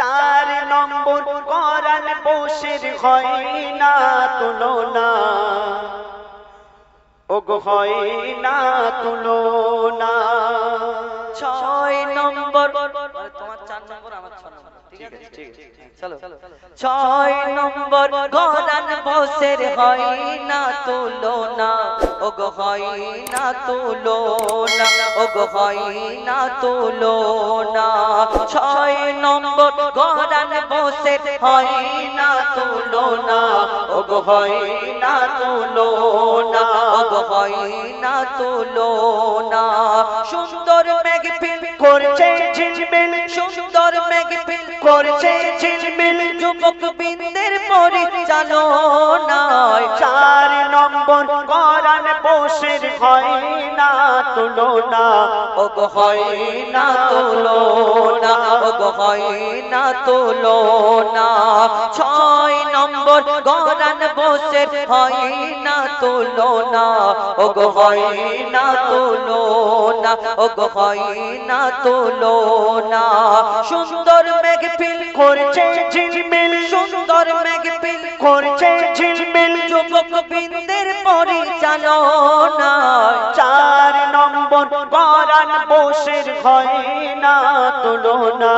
চার নম্বর করান বসের হয় না তুলনা। ওগো হয় না তুলনা। ছয় নম্বর তোমার চার নম্বর আমার ছ নম্বর ছয় নম্বর গরান বসের হয় না তুলনা। ও গো হয় না তুলনা। ও গো হয় না তুলনা। ছয় নম্বর গরান বসের হয় না তুলনা ও গো হয় না হয় না সুন্দর মেঘফিল করছে ঝিলমিল, সুন্দর মেঘফিল করছে ঝিলমিল, যুবক বিন্দের পরিচালনায় চার নম্বর বসের হয় না তুলনা। ওগো হয় না তুলনা, ওগো হয় না তুলনা। ছয় নম্বর গরান বসে হয় না তুলনা। ওগো হয় না তুলনা, ওগো হয় না তুলনা। সুন্দর মেঘফিল করছে ঝিলমিল, সুন্দর মেঘফিল করছে ঝিলমিল। যুবক বিন্দের পরিচালনায় চার নম্বর করান বসের হয় না তুলনা।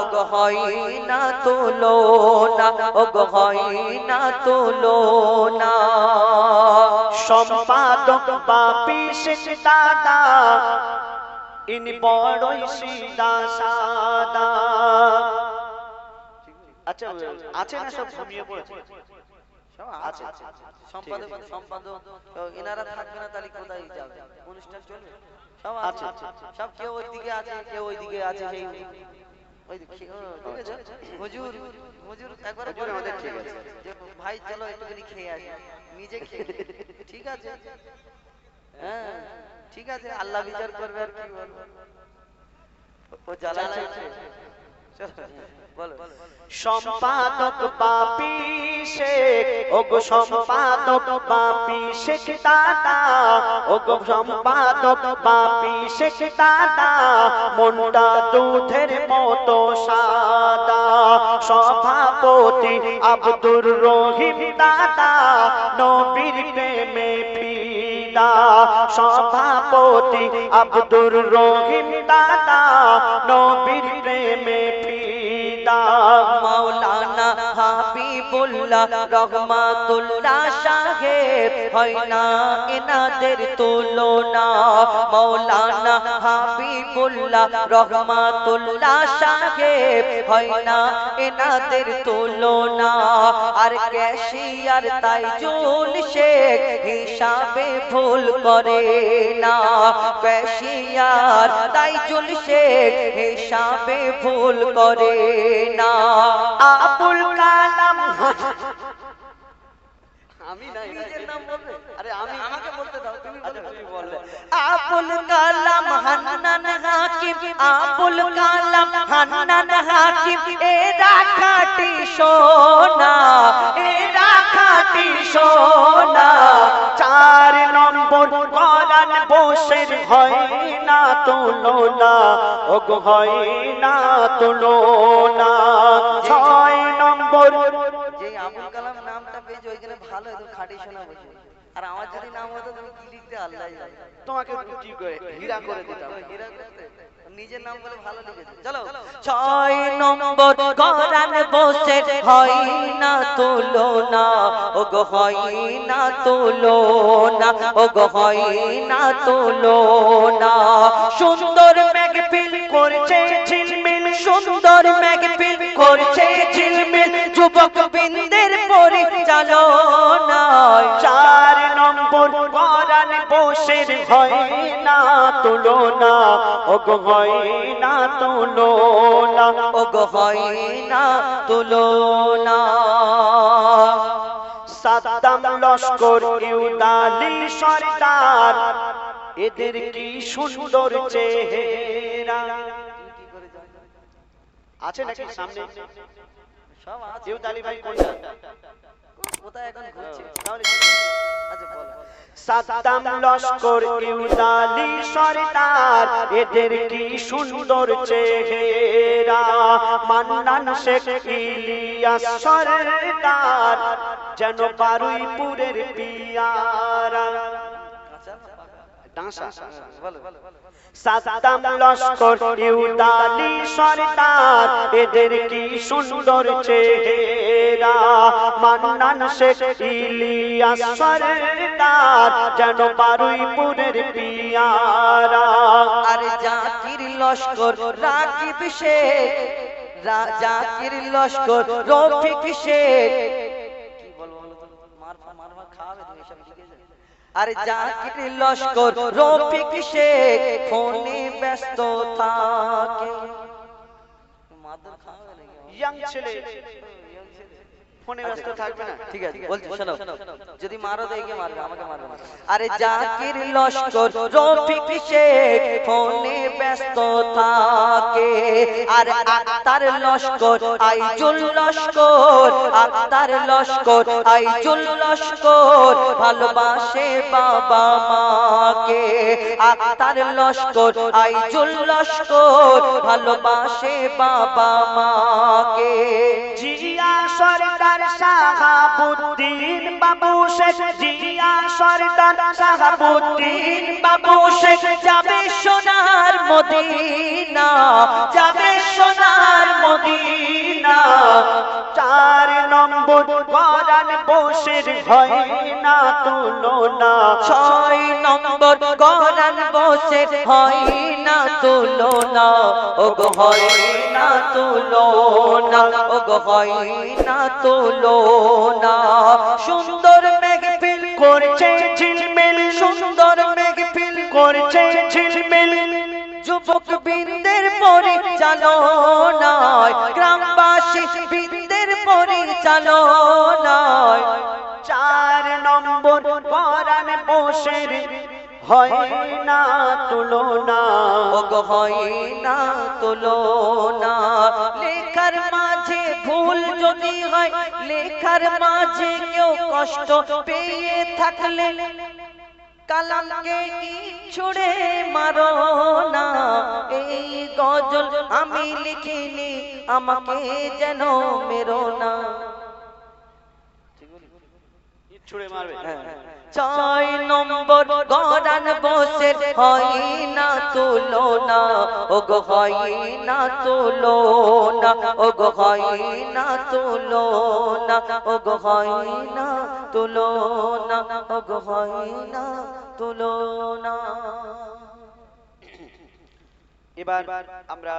ওগো হয় না তুলনা, ওগো হয় না তুলনা। সম্পাদক বাপি শেষ দাদা ইনি বড়ই সিদা সাদা আচ্ছা আছে না সব ঘুমিয়ে পড়েছে আছে সম্পাদক সম্পাদক এনারা থাকবে না তাহলে কোথায় যাবে অনুষ্ঠান চলবে সব আছে আচ্ছা, আচ্ছা। সব কেউ ওইদিকে আছে কেউ ওইদিকে আছে সেই ওই দিকে, ও, ঠিক হুজুর হুজুর একবার আমাদের ঠিক আছে। ভাই চলো একটুখানি খেয়ে আসি নিজে খেয়ে ঠিক আছে হ্যাঁ ঠিক আছে আল্লাহ বিচার করবে আর কি বলব। ও জ্বালা চলছে। সম্পাদক বাপি শেখ। ওগো সম্পাদক বাপি শেখ দাদা। ওগো সম্পাদক বাপি শেখ দাদা। মনটা দুধের মতো সাদা। সভাপতি আব্দুর রহিম দাদা। নবীর প্রেমে ফিদা সভাপতি আব্দুর রহিম দাদা নবীর প্রেমে ফিদা মাওলানা হাবিবুল্লাহ রহমাতুল্লাহ সাহেব হয় না এনাদের তুলনা। মাওলানা হাবিবুল্লাহ রহমাতুল্লাহ সাহেব হয় না এনাদের তুলনা। আর ক্যাশিয়ার তাইজুল শেখ হিসাবে ভুল করে না। ক্যাশিয়ার তাইজুল শেখ হিসাবে ভুল করে না। আবুল কালাম আমি নাই নিজের নাম বলবে? আরে আমি আমাকে বলতে দাও তুমি তুমি বললে আবুল কালাম হান্নান হাকিম আবুল কালাম হান্নান হাকিম এরা খাটি সোনা এরা খাটি সোনা চার নম্বর করান বসের হয় না তুলনা ওগো হয় না তুলনা ছয় নম্বর ভালো একদম খাটি সোনা বসে। আর আমার যদি নাম হতো তুমি কি লিখতে আল্লাহ তোমাকে করে হীরা করে দিতাম। হীরা করতে? নিজের নাম বলে ভালো লিখেছে। চলো। ছয় নম্বর গরান বসে হয় না তুলনা। ও গো হয় না তুলনা। ও গো হয় না তুলনা। সুন্দর মেঘফিল করছে ঝিলমিল। সুন্দর মেঘফিল করছে ঝিলমিল। যুবক বিন্দের হয় না তুলনা, ওগো হয় না তুলনা ও গো হয় না তুলনা। সাদ্দাম লস্কর ইউদালি সরদার, এদের কি সুন্দর চেহারা। আছে নাকি সামনে? সব আছে। ইউদালি ভাই কোনটা? কোথায় এখন ঘুরছে। তাহলে কি করবে? আচ্ছা বলো। সাদ্দাম লস্কর ইউদালি সরদার এদের কি সুন্দর চেহারা? মান্নান শেখ ইলিয়াস সরদার যেন বারুইপুরের পিয়ারা। সাদ্দাম লস্কর ইউদালি সরদার এদের কি সুন্দর চেহারা? মান্নান শেখ ইলিয়াস সরদার যেন বারুইপুরের পিয়ারা। আরে জাকির লস্কর রাকিব শেখ জাকির লস্কর রফিক শেখ আরে জাকির লস্কর রফিক শেখ ফোনে ব্যস্ত থাকে। মাদুর খাওয়া ইয়াং ছেলে। ফোনে ব্যস্ত থাকবে না? ঠিক আছে বলছি শোনো যদি মারো তো একে মারবে আমাকে মারবে না আরে জাকির লস্কর রফিক শেখ ফোনে ব্যস্ত থাকে। আর আক্তার লস্কর আইজুল লস্কর আক্তার লস্কর আইজুল লস্কর ভালোবাসে বাবা মাকে। আক্তার লস্কর আইজুল লস্কর ভালোবাসে বাবা মাকে। জিয়া সরদার শাহাবুদ্দিন বাবু শেখ, জিয়া সরদার শাহাবুদ্দিন বাবু শেখ, যাবে সোনার মদিনা, যাবে সোনার মদিনা। চার নম্বর গরান বসের হয় না তুলনা। ছয় নম্বর গরান বসে হয় না তুলনা। ও গো হয় না তুলনা ও গো হয় না তুলনা। সুন্দর মেঘফিল করছে ঝিলমিল। সুন্দর মেঘফিল করছে ঝিলমিল। যুবক বৃন্দের পরিচালনায় গ্রামবাসী বৃন্দের পরিচালনায় চার নম্বর গরান বসের হয় না তুলনা। ওগো হয় না তুলনা। লেখার মাঝে ভুল যদি হয় লেখার মাঝে কেউ কষ্ট পেয়ে থাকলে কালামকে ছুড়ে মারো না। এই গজল আমি লিখিনি আমাকে যেন মেরো না। ছুড়ে মারবে। ছয় নম্বর গরান বসে হয় না তুলনা। ও গো হয় না তুলনা। ও গো হয় না তুলনা। ও গো হয় না তুলনা। ও গো হয় না তুলনা। এবার আমরা